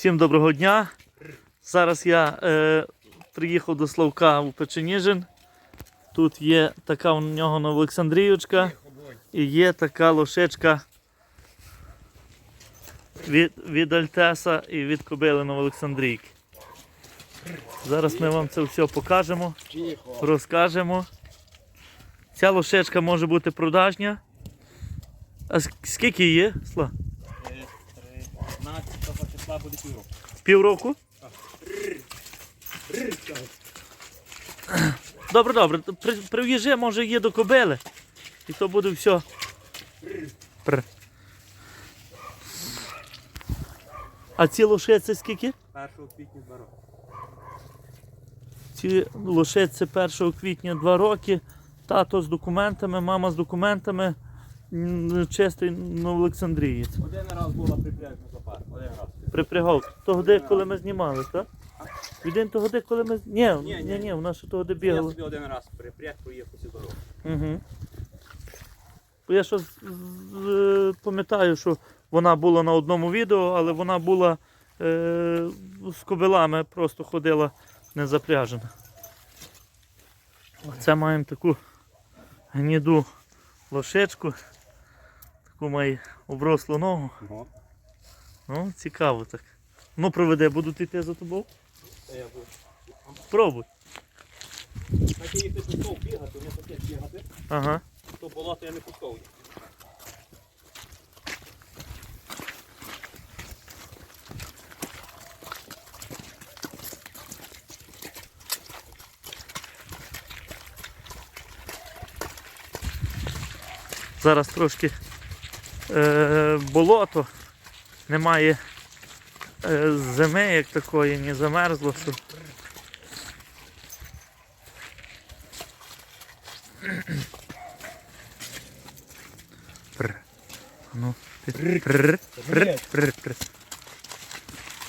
Всім доброго дня. Зараз я е, приїхав до Славка у Печеніжин. Тут є така у нього Новоолександріючка і є така лошечка від, від Альтеса і від Кобили Новоолександрійки. Зараз ми вам це все покажемо, розкажемо. Ця лошечка може бути продажня. А скільки є? Сла? 13 числа буде півроку. Півроку? Добре, добре. При, прив'їжджи, може є до кобили. І то буде все. Пр. А ці лошиці скільки? 1 квітня 2 роки. Ці лошиці 1 квітня 2 роки. Тато з документами, мама з документами. Чистий Новоолександрієць. Один раз була припрягна запар. Один раз. Припрягав. Того де, коли ми знімали, так? Він того де, коли ми. Ні, ні, Ні, ні, ні. вона ще того де Я бігала. собі один раз припряг, проїхав цю дорогу. Угу. Я що з- з- пам'ятаю, що вона була на одному відео, але вона була е, з кобилами, просто ходила не запряжена. Це маємо таку гніду лошечку, таку має оброслу ногу. Ого. Ну, цікаво так. Ну, проведе, будуть йти за тобою. Це я був. Пробуй. Так я їх не пускав бігати, не хотів бігати. Ага. То болото я не пускав їх. Зараз трошки е, болото, немає е, зими як такої, не замерзло. Що... Ну, ти- пр, пр, пр, пр.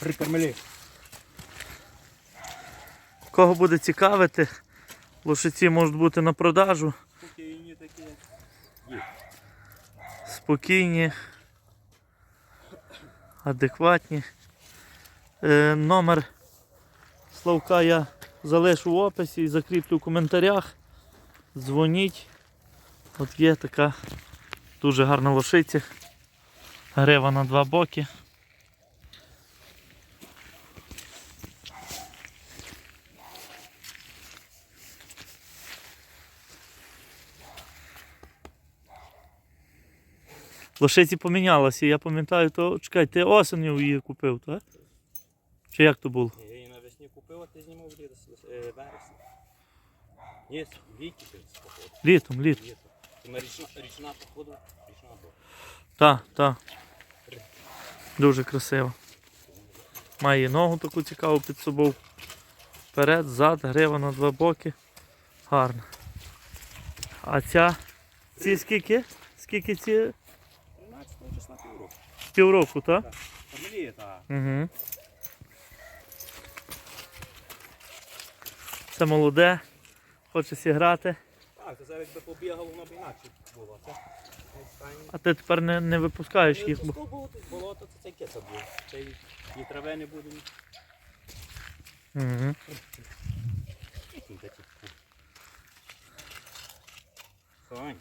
Прикормили. Кого буде цікавити, лошиці можуть бути на продажу, Спокійні такі. спокійні, адекватні. Е, номер Славка я залишу в описі і закріплю в коментарях. Дзвоніть. От є така дуже гарна лошиця. Грива на два боки. Лошиці помінялася. Я пам'ятаю, то чекай, ти осенью її купив, так? Чи як то було? Я її навесні купив, а ти знімав десь е, вересні. Ні, віки походу. Літом, літом. Літо. Ми річна, річна походу, річна була. Так, так. Дуже красиво. Має ногу таку цікаву під собою. Вперед, зад, грива на два боки. Гарно. А ця. Ці скільки? Скільки ці? 13 числа півроку. Півроку, так? Фамілія та Угу. Це молоде, хоче зіграти. Так, це зараз якби побігало, воно б інакше було. Це. А ти тепер не, не випускаєш їх. бо- було, тут болото, це цей кеса був. Це і- ні трави не буде, ні. Угу. Сонь.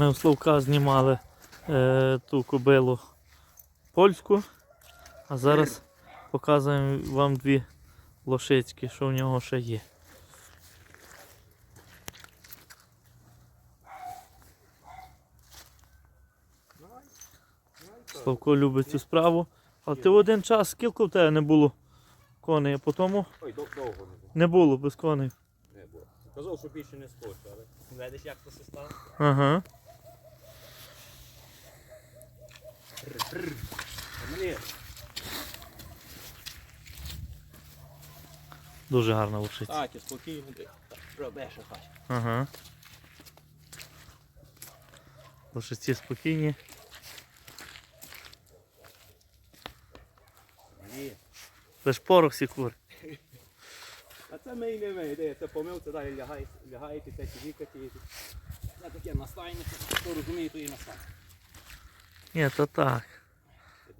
Ми у Словка знімали е, ту кобилу польську, а зараз показуємо вам дві лошицькі, що в нього ще є. Славко любить цю справу. Але ти в один час скільки в тебе не було коней, а потім Ой, довго не було. не було без коней. Не було. Казав, що більше не скочу, але видиш, як то все стало? Ага. Дуже гарна лошиця. так, і спокійно. ти. Робиш, що. Ага. Лошиці спокійні. Ні. Лиш порох сікур. А це ми і не ми, де це помилка, далі лягаєте, лягаєте, це вікати. Я таке настайник, хто розуміє, то і настайник. Ні, то так.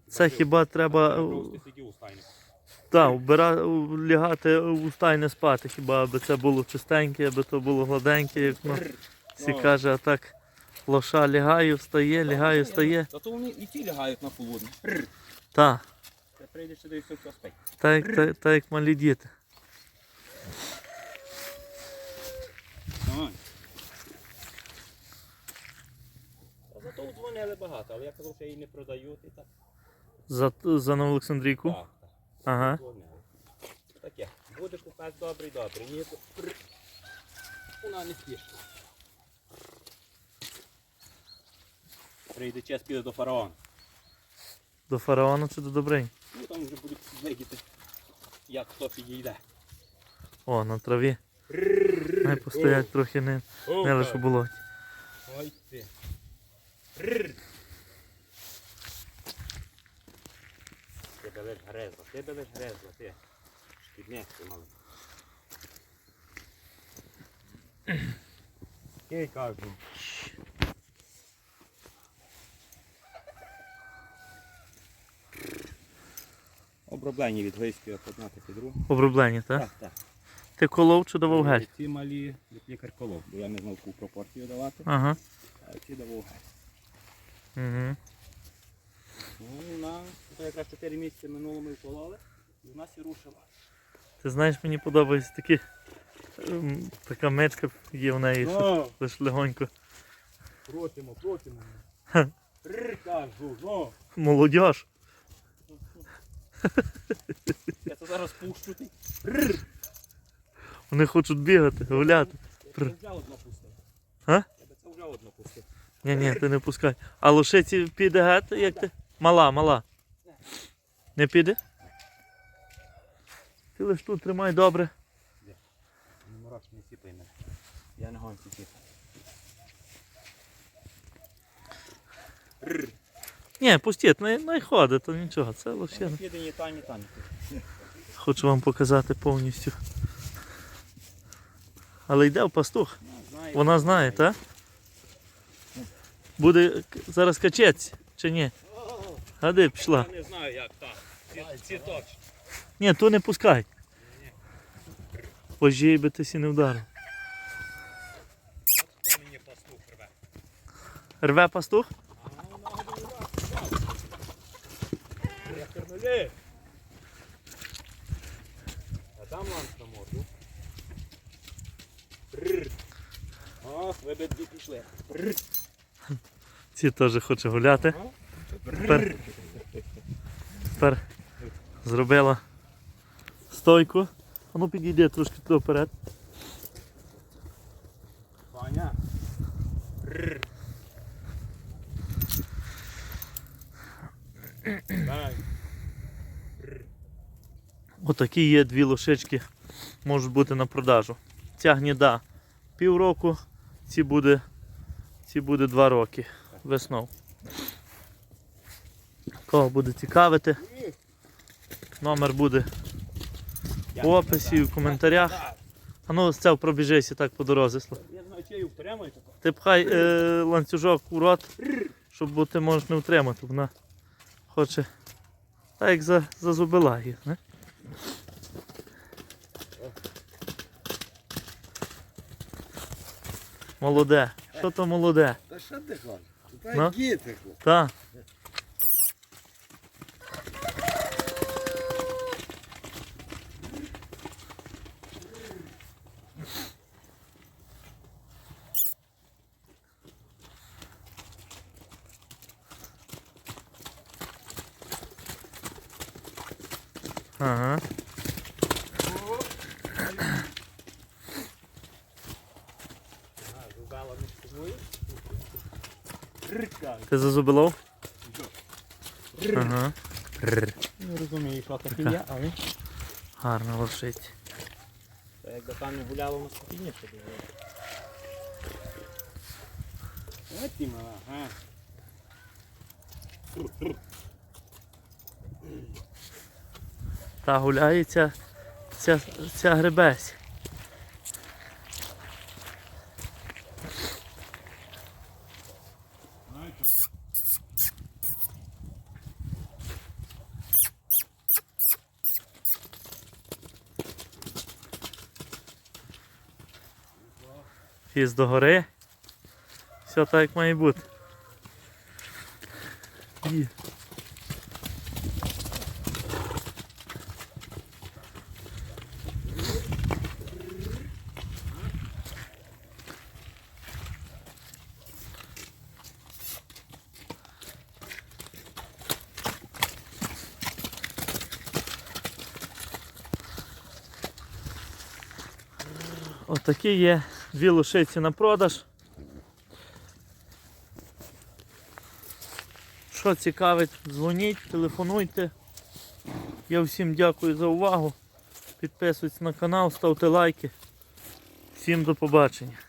Це хіба треба Просто сидів та, вбира, лягати у стай не спати, хіба аби це було чистеньке, аби то було гладеньке, як ну, всі Ну. каже, а так лоша лягаю, встає, лягаю, встає. Зато вони і ті лягають на полудне. Та, прийдеш сюди і все спить. так, як- так, так як малі діти. А зато дзвонили багато, але я казав, що її не продають і так. За, за Новоолександрійку? Так, так. Ага. Таке. Буде купець добрий, добрий. Ні. Вона не спішна. Прийде час піде до фараона. До фараона чи до Добринь? Ну там вже будуть видіти, як хто підійде. О, на траві. Хай постоять трохи не, не лише болоті. Ой ти. Белиш грезла, ти белиш грезла, ти. Шкідник ти малий. Я й кажу. Оброблені від глистів одна так і друга. Оброблені, так? Так, так. Ти колов чи давав гель? Ці малі як лікар колов, бо я не знав яку пропорцію давати, Ага. а ці давав гель. Угу. Якраз 4 місяці минуло ми вкололи, і в нас і рушила. Ти знаєш, мені подобається такі. ем, Така мечка є в неї, що Ну, лише легонько. просимо, просимо. Ха. Рр, кажу, ну. Молодіж. Я це зараз пущу ти. Вони хочуть бігати, гуляти. Я це вже одно пустив. А? Я би це вже одно пустив. Ні, ні, ти не пускай. А лошиці піде геть, як ти? Мала, мала. Не піде? Ти лиш тут тримай добре. Не мороч, не сіпай мене. Я не гонці сіпай. Рр. Ні, пустіть, не, не ходить, то нічого. Це. Піде ні там, ні там. Хочу вам показати повністю. Але йде в пастух. Ну, знає, Вона знає, так? Буде зараз качець, чи ні? Гади, пішла. Я не знаю, як так. Ці. Ні, ту не пускай. Божій би ти не вдарив. Мені пастух рве. Рве пастух? А. Я кернули. Я дам ланц на морду. О, ви би дві пішли. Ці теж хоче гуляти. Тепер, тепер зробила стойку. А ну підійди трошки туди вперед. Ваня. Отакі є дві лошички, можуть бути на продажу. Ця гніда півроку, ці буде, ці буде два роки весною. Кого буде цікавити, номер буде в описі і в коментарях. А ну з цього пробіжися так по дорозі. Ти пхай е, ланцюжок у рот, щоб бо ти можеш не втримати. Вона хоче. Так як за, зазубила їх, не? Молоде. Що то молоде? Та що ти хочеш? Ну? Та діти хочуть. Ага. Ти зазубилов? Ага. Не розумію, що таке є, але Гарно лошить. то якби там не гуляло на спокійніше було. Ось ти мала, ага. Та гуляється ця, ця гребесь. Фіз до гори. Все так має бути. Отакі є дві лошиці на продаж. Що цікавить, дзвоніть, телефонуйте. Я всім дякую за увагу. Підписуйтесь на канал, ставте лайки. Всім до побачення.